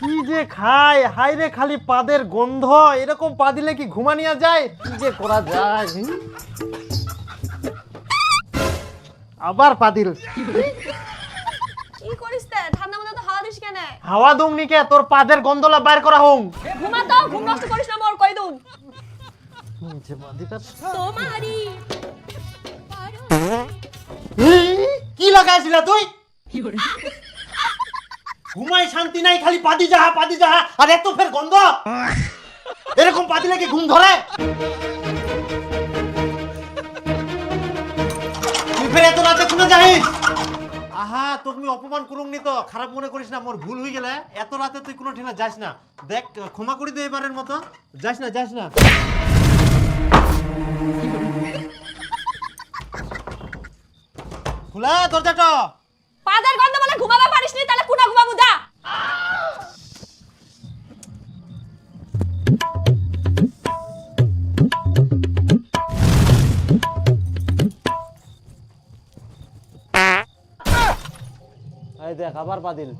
কি যে খায়? হাই রে খালি পাদের গন্ধ। এরকম পা দিলে কি ঘুমানিয়া যায়? কি যে করা যায়? আবার পাদিল ঠান্ডা হাওয়া দিস কেন? নিকে তোর পাদের গন্ধলা বাইর করা হোম ঘুমা ঘুম নষ্ট করিস না মোর কই দুন যে বাদিটা তোমারি কি লাগাইছিলা তুই? ঘুমাই শান্তি নাই, খালি পাদি যাহা পাদি যাহা, আর এত ফের গন্ধ? এরকম পাদি লাগে ঘুম ধরে? ফের এত রাতে কোনে যাইস আহা, তোকে আমি অপমান করুম নি তো। খারাপ মনে করিস না, মোর ভুল হয়ে গেলে। এত রাতে তুই কোনো ঠিনা যাস না। দেখ, ক্ষমা করে দে এবারের মতো। যাস না যাস না। খোলা, দরজাটা। পাদের গন্ধ বলে ঘুমাবা পারিস নি তাহলে কুনা ঘুমাবো দা দেখ আবার বাদিল।